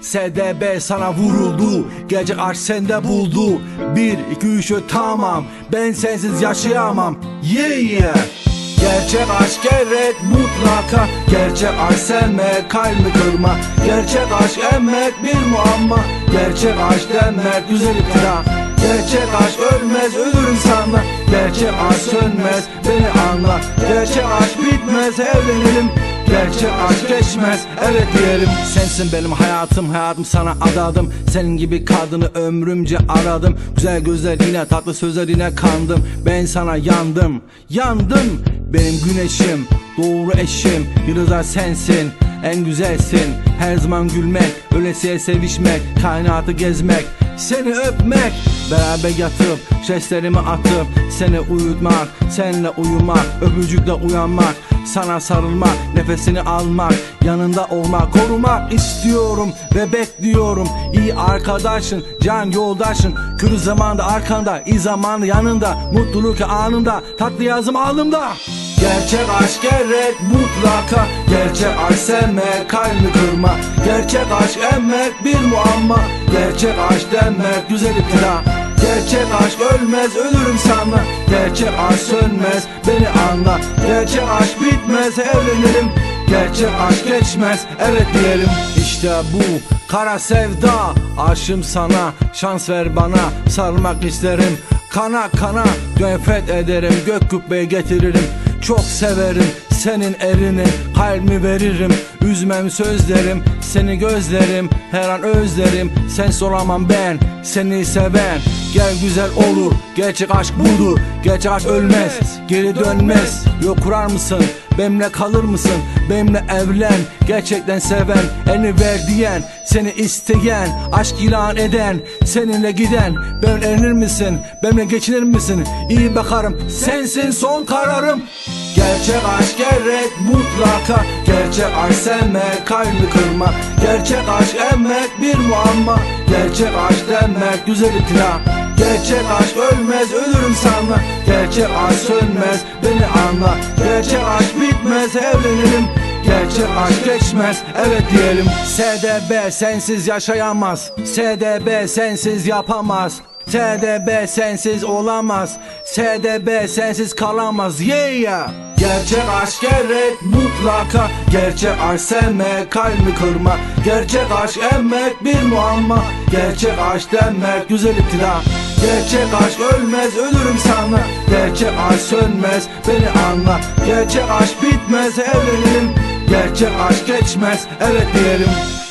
SDB sana vuruldu. Gece aşk sende buldu. Bir iki üç ö, tamam. Ben sensiz yaşayamam. Yeah yeah Gerçek aşk gerek mutlaka. Gerçek aşk sevmek kalbi kırma. Gerçek aşk emmek bir muamma. Gerçek aşk demek güzel iftira. Gerçek aşk ölmez ölürüm sana Gerçek aşk sönmez beni anla. Gerçek aşk bitmez evlenelim Gerçek aşk geçmez. Evet diyelim. Sensin benim hayatım hayatım sana adadım. Senin gibi kadını ömrümce aradım. Güzel gözlerine tatlı sözlerine kandım. Ben sana yandım yandım. Benim güneşim doğru eşim. Yıldızlar sensin en güzelsin. Her zaman gülmek ölesiye sevişmek Kainatı gezmek seni öpmek. Beraber yatıp jestlerimi atıp Seni uyutmak Seninle uyumak Öpücükle uyanmak Sana sarılmak Nefesini almak Yanında olmak. Korumak istiyorum Ve bekliyorum İyi arkadaşın Can yoldaşın. Kötü zamanda arkanda iyi zamanda yanında. Mutluluk anında Tatlı yazım alnımda. Gerçek aşk gerek mutlaka. Gerçek aşk sevmek kalbi kırma. Gerçek aşk emmek bir muamma. Gerçek aşk demek güzel iftira Gerçek aşk ölmez ölürüm sana. Gerçek aşk sönmez beni anla. Gerçek aşk bitmez evlenelim Gerçek aşk geçmez evet diyelim. İşte bu kara sevda Aşığım sana. Şans ver bana Sarılmak isterim. Kana kana nefret ederim Gök kubbeye getiririm. Çok severim senin erini Kalbimi veririm. Üzmem sözlerim Seni gözlerim. Her an özlerim. Sensiz olamam ben Seni seven. Gel güzel olur Gerçek aşk budur. Gerçek aşk ölmez Geri dönmez. Yok kurar mısın? Benimle kalır mısın? Benimle evlen Gerçekten seven. Elini ver diyen Seni isteyen Aşk ilan eden Seninle giden. Ben evlenir misin? Benimle geçinir misin? İyi bakarım Sensin son kararım Gerçek aşk gerek mutlaka. Gerçek aşk sevmek kalbi kırma. Gerçek aşk emmek bir muamma. Gerçek aşk demek güzel iftira Gerçek aşk ölmez ölürüm sana. Gerçek aşk sönmez beni anla. Gerçek aşk bitmez evlenelim Gerçek aşk geçmez evet diyelim. SDB sensiz yaşayamaz. SDB sensiz yapamaz SDB sensiz olamaz. SDB sensiz kalamaz. Yeah Gerçek aşk gerek mutlaka. Gerçek aşk sevmek kalbi kırma. Gerçek aşk emmek bir muamma. Gerçek aşk demek güzel iftira. Gerçek aşk ölmez ölürüm sana. Gerçek aşk sönmez beni anla. Gerçek aşk bitmez evlenelim Gerçek aşk geçmez evet diyelim